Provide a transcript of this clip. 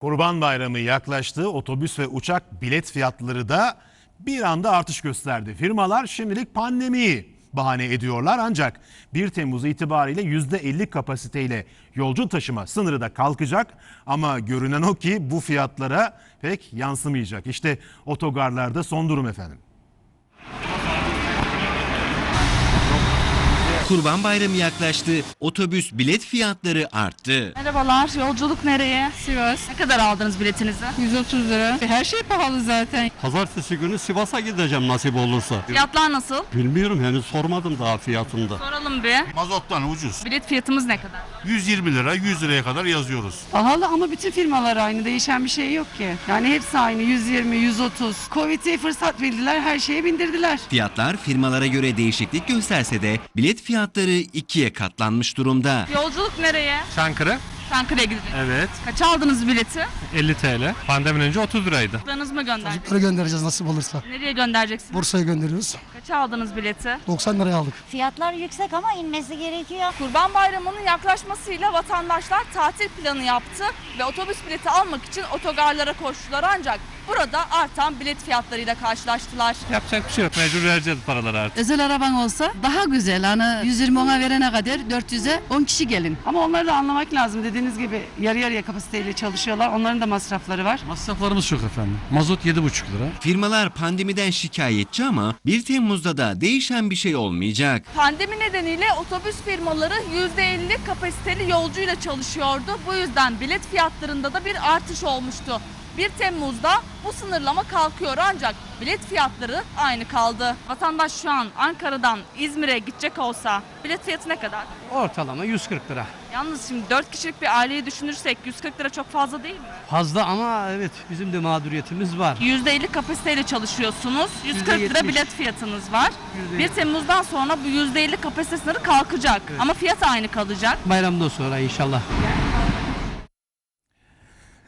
Kurban Bayramı yaklaştı. Otobüs ve uçak bilet fiyatları da bir anda artış gösterdi. Firmalar şimdilik pandemiyi bahane ediyorlar ancak 1 Temmuz itibariyle %50 kapasiteyle yolcu taşıma sınırı da kalkacak ama görünen o ki bu fiyatlara pek yansımayacak. İşte otogarlarda son durum efendim. Kurban Bayramı yaklaştı. Otobüs bilet fiyatları arttı. Merhabalar, yolculuk nereye? Sivas Ne kadar aldınız biletinizi? 130 lira. Her şey pahalı zaten. Pazartesi günü Sivas'a gideceğim nasip olursa. Fiyatlar nasıl? Bilmiyorum henüz sormadım daha fiyatında. Soralım bir. Mazottan ucuz. Bilet fiyatımız ne kadar? 120 lira 100 liraya kadar yazıyoruz. Pahalı ama bütün firmalar aynı. Değişen bir şey yok ki. Yani hepsi aynı. 120, 130. Covid'e fırsat bildiler. Her şeye bindirdiler. Fiyatlar firmalara göre değişiklik gösterse de bilet fiyatları ikiye katlanmış durumda. Yolculuk nereye? Çankırı. Çankırı'ya gideceksiniz. Evet. Kaça aldınız bileti? 50 TL. Pandemiden önce 30 liraydı. Çocuklarınızı mı gönderecek? Çocukları göndereceğiz nasip olursa. Nereye göndereceksiniz? Bursa'ya gönderiyoruz. Kaça aldınız bileti? 90 liraya aldık. Fiyatlar yüksek ama inmesi gerekiyor. Kurban Bayramı'nın yaklaşmasıyla vatandaşlar tatil planı yaptı ve otobüs bileti almak için otogarlara koştular ancak burada artan bilet fiyatlarıyla karşılaştılar. Yapacak bir şey yok. Mecbur vereceğiz paraları artık. Özel araban olsa daha güzel. Hani 120 ona verene kadar 400'e 10 kişi gelin. Ama onları da anlamak lazım. Dediğiniz gibi yarı yarıya kapasiteyle çalışıyorlar. Onların da masrafları var. Masraflarımız çok efendim. Mazot 7,5 lira. Firmalar pandemiden şikayetçi ama 1 Temmuz'da da değişen bir şey olmayacak. Pandemi nedeniyle otobüs firmaları %50 kapasiteli yolcuyla çalışıyordu. Bu yüzden bilet fiyatlarında da bir artış olmuştu. 1 Temmuz'da bu sınırlama kalkıyor ancak bilet fiyatları aynı kaldı. Vatandaş şu an Ankara'dan İzmir'e gidecek olsa bilet fiyatı ne kadar? Ortalama 140 lira. Yalnız şimdi 4 kişilik bir aileyi düşünürsek 140 lira çok fazla değil mi? Fazla ama evet bizim de mağduriyetimiz var. %50 kapasiteyle çalışıyorsunuz. 140 lira %70. bilet fiyatınız var. %70. 1 Temmuz'dan sonra bu %50 kapasite sınırı kalkacak. Ama fiyat aynı kalacak. Bayramdan sonra inşallah.